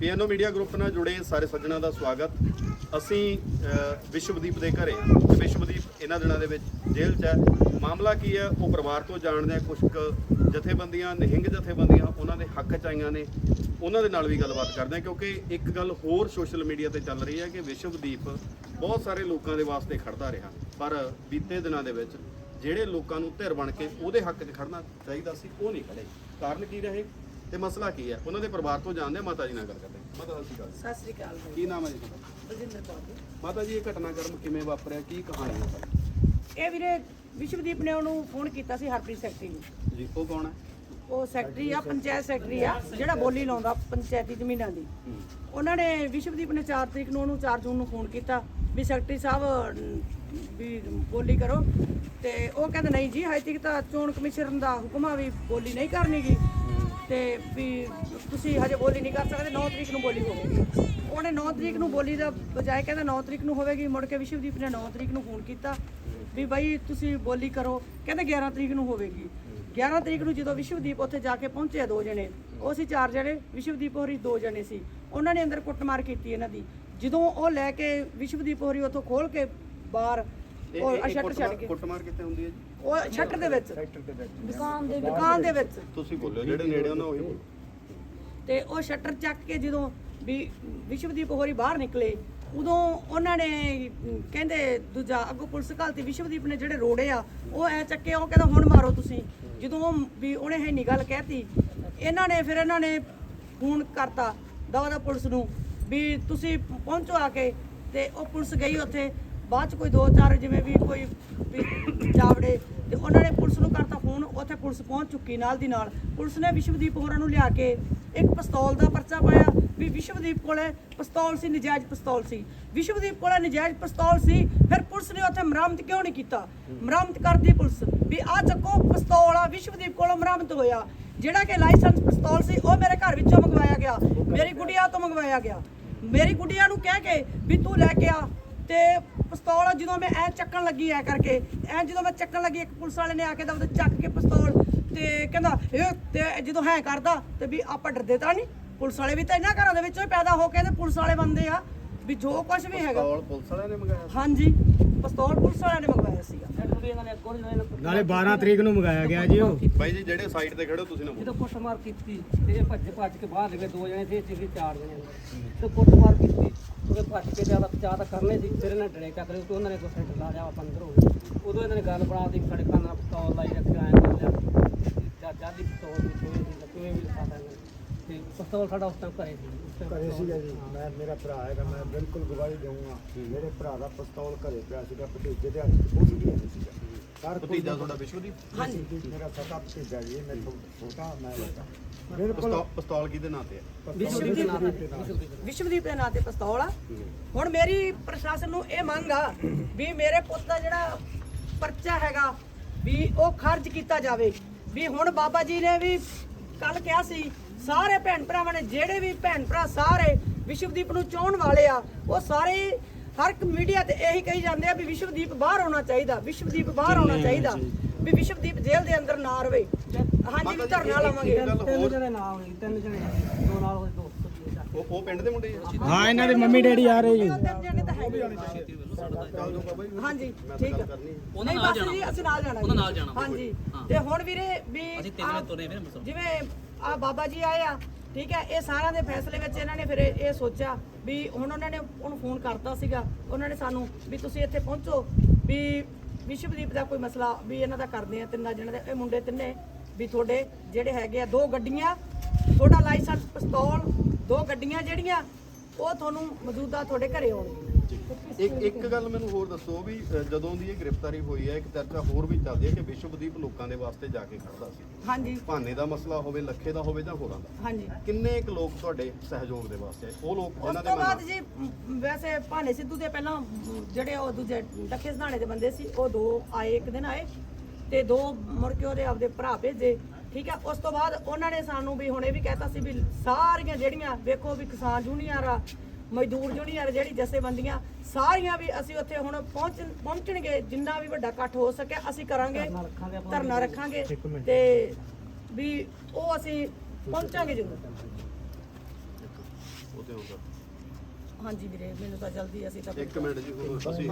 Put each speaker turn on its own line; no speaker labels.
ਪੀਐਨਓ media group ਨਾਲ ਜੁੜੇ ਸਾਰੇ ਸੱਜਣਾਂ ਦਾ ਸਵਾਗਤ। ਅਸੀਂ ਵਿਸ਼ਵਦੀਪ ਦੇ ਘਰੇ ਹਾਂ। ਤੇ ਵਿਸ਼ਵਦੀਪ, ਇਹਨਾਂ ਦਿਨਾਂ ਦੇ ਵਿੱਚ ਜੇਲ੍ਹ 'ਚ ਹੈ। ਮਾਮਲਾ ਕੀ ਹੈ? ਉਹ ਪਰਿਵਾਰ ਤੋਂ ਜਾਣਦੇ ਆ ਕੁਝ ਕੁ ਜਥੇਬੰਦੀਆਂ, ਨਿਹੰਗ ਜਥੇਬੰਦੀਆਂ ਉਹਨਾਂ ਦੇ ਹੱਕ 'ਚ ਆਈਆਂ ਨੇ। ਉਹਨਾਂ ਦੇ ਨਾਲ ਵੀ ਗੱਲਬਾਤ ਕਰਦੇ ਆ ਕਿਉਂਕਿ ਇੱਕ ਗੱਲ ਹੋਰ ਸੋਸ਼ਲ ਮੀਡੀਆ ਤੇ ਚੱਲ ਰਹੀ ਹੈ ਕਿ ਵਿਸ਼ਵਦੀਪ ਬਹੁਤ ਸਾਰੇ ਲੋਕਾਂ ਦੇ ਵਾਸਤੇ ਖੜਦਾ ਰਿਹਾ। ਪਰ ਬੀਤੇ ਦਿਨਾਂ ਦੇ ਵਿੱਚ ਜਿਹੜੇ ਲੋਕਾਂ ਨੂੰ ਧਿਰ ਬਣ ਕੇ ਉਹਦੇ ਹੱਕ 'ਚ ਖੜਨਾ ਚਾਹੀਦਾ ਸੀ, ਉਹ ਨਹੀਂ ਖੜੇ। ਕਾਰਨ ਕੀ ਰਹੇ? ਤੇ ਮਸਲਾ ਕੀ ਹੈ? ਉਹਨਾਂ ਦੇ ਪਰਿਵਾਰ ਤੋਂ ਜਾਣਦੇ ਹਾਂ, ਮਾਤਾ ਜੀ ਨਾਲ ਗੱਲ ਕਰਦੇ ਹਾਂ। ਮਾਤਾ ਸਤਿ ਸ਼੍ਰੀ ਅਕਾਲ
ਸਤਿ ਸ੍ਰੀ ਅਕਾਲ ਜੀ।
ਕੀ ਨਾਮ ਹੈ ਜੀ ਤੁਹਾਡਾ?
ਬਲਜਿੰਦਰ ਕੌਰ ਜੀ।
ਮਾਤਾ ਜੀ ਇਹ ਘਟਨਾਕ੍ਰਮ ਕਿਵੇਂ ਵਾਪਰਿਆ? ਕੀ ਕਹਾਣੀ ਹੈ?
ਇਹ ਵੀਰੇ ਵਿਸ਼ਵਦੀਪ ਨੇ ਉਹਨੂੰ ਫੋਨ ਕੀਤਾ ਸੀ ਹਰਪ੍ਰੀਤ ਸੈਕਟਰੀ ਨੂੰ।
ਜੀ ਉਹ ਕੌਣ ਹੈ?
ਉਹ ਸੈਕਟਰੀ ਆ ਪੰਚਾਇਤ ਸੈਕਟਰੀ ਆ ਜਿਹੜਾ ਬੋਲੀ ਲਾਉਂਦਾ ਪੰਚਾਇਤੀ ਜ਼ਮੀਨਾਂ ਦੀ। ਉਹਨਾਂ ਨੇ ਵਿਸ਼ਵਦੀਪ ਨੇ 4 ਤਰੀਕ ਨੂੰ ਉਹਨੂੰ 4 ਜੂਨ ਨੂੰ ਫੋਨ ਕੀਤਾ ਵੀ ਸੈਕਟਰੀ ਸਾਹਿਬ ਅਮ, ਵੀ ਬੋਲੀ ਕਰੋ। ਤੇ ਉਹ ਕਹਿੰਦਾ ਨਹੀਂ ਜੀ ਹਜੇ ਤੱਕ ਤਾਂ ਚੋਣ ਕਮਿਸ਼ਨ ਦਾ ਹੁਕਮ ਆ ਵੀ ਬੋਲੀ ਨਹੀਂ ਕਰਨੀਗੀ ਤੇ ਵੀ ਤੁਸੀਂ ਹਜੇ ਬੋਲੀ ਨਹੀਂ ਕਰ ਸਕਦੇ 9 ਤਰੀਕ ਨੂੰ ਬੋਲੀ ਹੋਵੇਗੀ। ਉਹਨੇ 9 ਤਰੀਕ ਨੂੰ ਬੋਲੀ ਦਾ ਬਜਾਏ ਕਹਿੰਦਾ 9 ਤਰੀਕ ਨੂੰ ਹੋਵੇਗੀ ਮੁੜ ਕੇ ਵਿਸ਼ਵਦੀਪ ਨੇ 9 ਤਰੀਕ ਨੂੰ ਫੋਨ ਕੀਤਾ ਵੀ ਬਾਈ ਤੁਸੀਂ ਬੋਲੀ ਕਰੋ ਕਹਿੰਦੇ 11 ਤਰੀਕ ਨੂੰ ਹੋਵੇਗੀ। 11 ਤਰੀਕ ਨੂੰ ਜਦੋਂ ਵਿਸ਼ਵਦੀਪ ਉੱਥੇ ਜਾ ਕੇ ਪਹੁੰਚੇ ਦੋ ਜਣੇ ਉਹ ਸੀ ਚਾਰ ਜਣੇ ਵਿਸ਼ਵਦੀਪ ਹੋਰੀ ਦੋ ਜਣੇ ਸੀ। ਉਹਨਾਂ ਨੇ ਅੰਦਰ ਕੁੱਟਮਾਰ ਕੀਤੀ ਇਹਨਾਂ ਦੀ। ਜਦੋਂ ਉਹ ਲੈ ਕੇ ਵਿਸ਼ਵਦੀਪ ਹੋਰੀ ਉੱਥੋਂ ਖੋਲ ਕੇ ਬਾਹਰ ਉਹ
ਇਹ- ਇਹ
ਸ਼ਟਰ ਛੱਡ ਕੇ
ਕੁੱਟਮਾਰ ਕਿੱਥੇ ਹੁੰਦੀ ਹੈ ਜੀ?
ਉਹ ਸ਼ਟਰ ਦੇ ਵਿੱਚ। ਦੁਕਾਨ ਦੇ ਦੁਕਾਨ ਦੇ ਵਿੱਚ।
ਤੁਸੀਂ ਬੋਲਿਓ ਜਿਹੜੇ ਨੇੜੇ ਉਹਨਾਂ ਉਹੀ ਬੋਲੋ।
ਤੇ ਉਹ ਸ਼ਟਰ ਚੱਕ ਕੇ ਜਦੋਂ ਵੀ ਵਿਸ਼ਵਦੀਪ ਹੋਰੀ ਬਾਹਰ ਨਿਕਲੇ ਉਦੋਂ ਉਹਨਾਂ ਨੇ ਅਮ, ਕਹਿੰਦੇ ਦੂਜਾ ਅੱਗੋਂ ਪੁਲਿਸ ਘਾਲਤੀ ਵਿਸ਼ਵਦੀਪ ਨੇ ਜਿਹੜੇ ਰੋੜੇ ਆ ਉਹ ਐ ਚੱਕੇ ਉਹ ਕਹਿੰਦਾ ਹੁਣ ਮਾਰੋ ਤੁਸੀਂ। ਜਦੋਂ ਉਹ ਵੀ ਉਹਨੇ ਹੈ ਨਹੀਂ ਗੱਲ ਕਹਿਤੀ ਇਹਨਾਂ ਨੇ ਫਿਰ ਇਹਨਾਂ ਨੇ ਫੋਨ ਕਰਤਾ ਦਵਾ ਦਾ ਪੁਲਿਸ ਨੂੰ ਵੀ ਤੁਸੀਂ ਪਹੁੰਚੋ ਆ ਕੇ ਤੇ ਉਹ ਪੁਲਿਸ ਗਈ ਉੱਥੇ। ਬਾਅਦ ਚ ਕੋਈ ਦੋ ਚਾਰ ਜਿਵੇਂ ਵੀ ਕੋਈ ਵੀ ਜਾਵੜੇ ਤੇ ਉਹਨਾਂ ਨੇ ਪੁਲਿਸ ਨੂੰ ਕਰਤਾ ਫੋਨ, ਉੱਥੇ ਪੁਲਿਸ ਪਹੁੰਚ ਚੁੱਕੀ ਨਾਲ ਦੀ ਨਾਲ। ਪੁਲਿਸ ਨੇ ਵਿਸ਼ਵਦੀਪ ਹੋਰਾਂ ਨੂੰ ਲਿਆ ਕੇ ਇੱਕ ਪਿਸਤੌਲ ਦਾ ਪਰਚਾ ਪਾਇਆ ਵੀ ਵਿਸ਼ਵਦੀਪ ਕੋਲੇ ਪਿਸਤੌਲ ਸੀ, ਨਜਾਇਜ਼ ਪਿਸਤੌਲ ਸੀ। ਵਿਸ਼ਵਦੀਪ ਕੋਲੇ ਨਜਾਇਜ਼ ਪਿਸਤੌਲ ਸੀ, ਫਿਰ ਪੁਲਿਸ ਨੇ ਉੱਥੇ ਮਰਾਮਤ ਕਿਉਂ ਨਹੀਂ ਕੀਤਾ? ਮਰਾਮਤ ਕਰਦੀ ਪੁਲਿਸ ਵੀ ਆ ਚੱਕੋ ਪਿਸਤੌਲ ਆ, ਵਿਸ਼ਵਦੀਪ ਕੋਲੋਂ ਮਰਾਮਤ ਹੋਇਆ। ਜਿਹੜਾ ਕਿ ਲਾਇਸੈਂਸ ਪਿਸਤੌਲ ਸੀ, ਉਹ ਮੇਰੇ ਘਰ ਵਿੱਚੋਂ ਮੰਗਵਾਇਆ ਗਿਆ। ਮੇਰੀ ਗੁੱਡੀਆ ਤੋਂ ਮੰਗਵਾਇਆ ਗਿਆ। ਮੇਰੀ ਗੁੱਡੀਆ ਨੂੰ ਕਹਿ ਕੇ ਵੀ ਤੂੰ ਲੈ ਕੇ ਆ ਤੇ ਪਿਸਤੌਲ ਜਦੋਂ ਮੈਂ ਐ ਚੱਕਣ ਲੱਗੀ ਐ ਕਰਕੇ, ਐ ਜਦੋਂ ਮੈਂ ਚੱਕਣ ਲੱਗੀ, ਇੱਕ ਪੁਲਿਸ ਵਾਲੇ ਨੇ ਆ ਕੇ ਤਾਂ ਉਹਦੇ ਚੱਕ ਕੇ ਪਿਸਤੌਲ ਤੇ ਕਹਿੰਦਾ, ਇਹ ਤੇ ਜਦੋਂ ਹੈ ਕਰਦਾ ਤੇ ਵੀ ਆਪਾਂ ਡਰਦੇ ਤਾਂ ਨਹੀਂ? ਪੁਲਿਸ ਵਾਲੇ ਵੀ ਤਾਂ ਇਹਨਾਂ ਘਰਾਂ ਦੇ ਵਿੱਚੋਂ ਹੀ ਪੈਦਾ ਹੋ ਕੇ ਤੇ ਪੁਲਿਸ ਵਾਲੇ ਬੰਦੇ ਆ। ਵੀ ਜੋ ਕੁਝ ਵੀ ਹੈਗਾ।
ਕੌਲ ਪੁਲਿਸ ਵਾਲਿਆਂ ਨੇ ਮੰਗਾਇਆ
ਹਾਂਜੀ ਪਿਸਤੌਲ ਪੁਲਿਸ ਵਾਲਿਆਂ ਨੇ ਮੰਗਵਾਇਆ ਸੀਗਾ।
ਨਾਲੇ 12 ਤਰੀਕ ਨੂੰ ਮੰਗਾਇਆ ਗਿਆ ਜੀ ਉਹ।
ਬਾਈ ਜੀ ਜਿਹੜੇ ਸਾਈਡ ਤੇ ਖੜੇ ਹੋ ਤੁਸੀਂ ਨਾ
ਜਦੋਂ ਕੁੱਟਮਾਰ ਕੀਤੀ ਤੇ ਇਹ ਭੱਜ ਭੱਜ ਕੇ ਬਾਹਰ ਨਿਕਲੇ ਦੋ ਜਣੇ ਸੀ ਸੀਗੇ ਚਾਰ ਜਣੇ ਤੇ ਕੁੱਟਮਾਰ ਕੀਤੀ ਉਹਦੇ ਭੱਜ ਕੇ ਜ਼ਿਆਦਾ ਬਚਾ ਤਾਂ ਕਰਨੇ ਸੀ ਫਿਰ ਇਹਨਾਂ ਡਰੇ ਚੱਕ ਲਏ ਤੇ ਉਹਨਾਂ ਨੇ ਕੋਈ ਸੈਂਟਰ ਲਾ ਲਿਆ ਆਪਾਂ ਅੰਦਰ ਹੋ ਗਏ ਉਦੋਂ ਇਹਨਾਂ ਨੇ ਗੱਲ ਬਣਾ ਦਿੱਤੀ ਸਾਡੇ ਕੰਨ ਨਾਲ ਪਿਸਤੌਲ ਲਾਈ ਰੱਖਿਆ ਆਇਆ ਕਰ ਲਿਆ। ਚਾਚਾ ਦੀ ਪਿਸਤੌਲ ਦੀ ਕੋਈ ਸੀ ਕਿਵੇਂ ਵੀ ਲਿਖਾ ਦਾਂਗੇ ਤੇ ਪਿਸਤੌਲ ਸਾਡਾ ਉਸ ਟਾਈਮ ਘਰੇ ਸੀ। ਉਸ time
ਘਰੇ ਸੀਗਾ ਜੀ। ਮੈਂ ਮੇਰਾ ਭਰਾ ਹੈਗਾ ਮੈਂ ਬਿਲਕੁਲ ਗਵਾਹੀ ਦਊਂਗਾ। ਮੇਰੇ ਭਰਾ ਦਾ ਪਿਸਤੌਲ ਘਰੇ ਪਿਆ ਸੀਗਾ ਭਤੀਜੇ ਦੇ ਹੱਥ 'ਚ ਕੁਝ ਵੀ ਨਹੀਂ ਸੀਗਾ। ਕੋਈ
ਭਤੀਜਾ ਤੁਹਾਡਾ ਵਿਸ਼ਵਦੀਪ?
ਹਾਂਜੀ।
ਮੇਰਾ ਸਕਾ ਭਤੀਜਾ ਜੀ ਮੇਰੇ ਤੋਂ ਛੋਟਾ ਮੈਂ ਵੱਡਾ। ਬਿਲਕੁਲ
ਪਿਸਤੌਲ ਪਿਸਤੌਲ ਕਿਹਦੇ ਨਾਂ ਤੇ ਹੈ
ਵਿਸ਼ਵਦੀਪ ਦੇ ਨਾਂ ਤੇ ਵਿਸ਼ਵਦੀਪ
ਦੇ ਨਾਂ ਤੇ। ਪਿਸਤੌਲ ਆ। ਹੁਣ ਮੇਰੀ ਪ੍ਰਸ਼ਾਸਨ ਨੂੰ ਇਹ ਮੰਗ ਆ ਵੀ ਮੇਰੇ ਪੁੱਤ ਦਾ ਜਿਹੜਾ ਪਰਚਾ ਹੈਗਾ ਵੀ ਉਹ ਖਰਚ ਕੀਤਾ ਜਾਵੇ। ਵੀ ਹੁਣ ਬਾਬਾ ਜੀ ਨੇ ਵੀ ਕੱਲ ਕਿਹਾ ਸੀ ਸਾਰੇ ਭੈਣ ਭਰਾਵਾਂ ਨੇ ਜਿਹੜੇ ਵੀ ਭੈਣ ਭਰਾ ਸਾਰੇ ਵਿਸ਼ਵਦੀਪ ਨੂੰ ਚਾਹਣ ਵਾਲੇ ਆ ਉਹ ਸਾਰੇ ਹਰ ਇੱਕ ਮੀਡੀਆ ਤੇ ਇਹੀ ਕਹੀ ਜਾਂਦੇ ਆ ਵੀ ਵਿਸ਼ਵਦੀਪ ਬਾਹਰ ਆਉਣਾ ਚਾਹੀਦਾ ਵਿਸ਼ਵਦੀਪ ਬਾਹਰ ਆਉਣਾ ਚਾਹੀਦਾ ਵੀ ਵਿਸ਼ਵਦੀਪ ਜੇਲ੍ਹ ਦੇ ਅੰਦਰ ਨਾ ਰਵੇ ਹਾਂਜੀ ਵੀ ਧਰਨਾ ਲਾਵਾਂਗੇ
ਤਿੰਨ
ਹੋਰ
ਜਣੇ ਹੋਏ ਤਿੰਨ ਜਣੇ ਦੋ ਨਾਲ ਸੀ ਇਹਦਾ।
ਉਹ ਉਹ ਪਿੰਡ ਦੇ ਮੁੰਡੇ ਹੀ ਆ?
ਹਾਂ ਇਹਨਾਂ ਦੇ ਮੰਮੀ ਡੈਡੀ ਆ ਰਹੇ ਜੀ
ਤਿੰਨ ਜਣੇ ਤਾਂ ਹੈਗੇ ਹਾਂਜੀ ਠੀਕ
ਹੈ।
ਉਹਨਾਂ ਨਾਲ ਜਾਣਾ ਜੀ ਅਸੀਂ ਨਾਲ ਜਾਣਾ
ਉਹਨਾਂ
ਜੀ।
ਨਾਲ ਜਾਣਾ।
ਹਾਂਜੀ। ਤੇ ਹੁਣ ਵੀਰੇ ਵੀ
ਅਸੀਂ ਤਿੰਨ
ਆਹ
ਵਜੇ ਤੁਰੇ ਵੀਰੇ।
ਜਿਵੇਂ ਆ ਬਾਬਾ ਜੀ ਆਏ ਆ, ਠੀਕ ਹੈ, ਇਹ ਸਾਰਿਆਂ ਦੇ ਫੈਸਲੇ ਵਿੱਚ ਇਹਨਾਂ ਨੇ ਫਿਰ ਇਹ ਇਹ ਸੋਚਿਆ ਵੀ ਹੁਣ ਉਹਨਾਂ ਨੇ ਉਹਨੂੰ ਫੋਨ ਕਰਤਾ ਸੀਗਾ, ਉਹਨਾਂ ਨੇ ਸਾਨੂੰ ਵੀ ਤੁਸੀਂ ਇੱਥੇ ਪਹੁੰਚੋ, ਵੀ ਵਿਸ਼ਵਦੀਪ ਦਾ ਕੋਈ ਮਸਲਾ ਵੀ ਇਹਨਾਂ ਦਾ ਕਰਦੇ ਆ, ਤਿੰਨਾਂ ਜਿਹਨਾਂ ਦੇ, ਇਹ ਮੁੰਡੇ ਤਿੰਨੇ ਵੀ ਤੁਹਾਡੇ ਜਿਹੜੇ ਹੈਗੇ ਆ, ਦੋ ਗੱਡੀਆਂ, ਤੁਹਾਡਾ ਲਾਇਸੈਂਸ ਪਿਸਤੌਲ, ਦੋ ਗੱਡੀਆਂ ਜਿਹੜੀਆਂ ਉਹ ਤੁਹਾਨੂੰ ਮੌਜੂਦਾ ਤੁਹਾਡੇ ਘਰੇ ਆਉਣਗੀਆਂ
ਇੱਕ ਇੱਕ ਗੱਲ ਮੈਨੂੰ ਹੋਰ ਦੱਸੋ ਵੀ ਅ, ਜਦੋਂ ਦੀ ਇਹ ਗ੍ਰਿਫਤਾਰੀ ਹੋਈ ਹੈ ਇੱਕ ਚਰਚਾ ਹੋਰ ਵੀ ਚੱਲਦੀ ਹੈ ਕਿ ਵਿਸ਼ਵਦੀਪ ਲੋਕਾਂ ਦੇ ਵਾਸਤੇ ਜਾ ਕੇ ਖੜਦਾ ਸੀ।
ਹਾਂਜੀ।
ਭਾਨੇ ਦਾ ਮਸਲਾ ਹੋਵੇ ਲੱਖੇ ਦਾ ਹੋਵੇ ਜਾਂ ਹੋਰਾਂ ਦਾ।
ਹਾਂਜੀ।
ਕਿੰਨੇ ਕੁ ਲੋਕ ਤੁਹਾਡੇ ਸਹਿਯੋਗ ਦੇ ਵਾਸਤੇ ਆਏ? ਉਹ ਲੋਕ
ਉਸ
ਜਿਨ੍ਹਾਂ ਦੇ
ਤੋਂ ਬਾਅਦ ਜੀ ਮ, ਵੈਸੇ ਭਾਨੇ ਸਿੱਧੂ ਦੇ ਪਹਿਲਾਂ ਮ, ਜਿਹੜੇ ਉਹ ਦੂਜੇ ਡੱਕੇ ਸਧਾਣੇ ਦੇ ਬੰਦੇ ਸੀ ਉਹ ਦੋ ਆਏ ਇੱਕ ਦਿਨ ਆਏ ਤੇ ਦੋ ਮੁੜ ਕੇ ਉਹਦੇ ਆਪਦੇ ਭਰਾ ਭੇਜੇ। ਠੀਕ ਹੈ ਉਸ ਤੋਂ ਬਾਅਦ ਉਹਨਾਂ ਨੇ ਸਾਨੂੰ ਵੀ ਹੁਣ ਇਹ ਵੀ ਕਹਿਤਾ ਸੀ ਵੀ ਸਾਰੀਆਂ ਜਿਹੜੀਆਂ ਵੇਖੋ ਵੀ ਕਿਸਾਨ ਯੂਨੀਅਨ ਆ ਮਜ਼ਦੂਰ ਯੂਨੀਅਨ ਜਿਹੜੀ ਜਥੇਬੰਦੀਆਂ ਸਾਰੀਆਂ ਵੀ ਅਸੀਂ ਉੱਥੇ ਹੁਣ ਪਹੁੰਚ ਪਹੁੰਚਣਗੇ ਜਿੰਨਾ ਵੀ ਵੱਡਾ ਇਕੱਠ ਹੋ ਸਕਿਆ ਅਸੀਂ ਕਰਾਂਗੇ
ਧਰਨਾ ਰੱਖਾਂਗੇ।
ਤੇ ਵੀ ਉਹ ਅਸੀਂ ਪਹੁੰਚਾਂਗੇ ਜ਼ਰੂਰ। ਹਾਂਜੀ ਵੀਰੇ ਮੈਨੂੰ ਤਾਂ ਜਲਦੀ ਅਸੀਂ ਤਾਂ
ਇੱਕ ਮਿੰਟ ਜੀ ਹੁਣ ਅਸੀਂ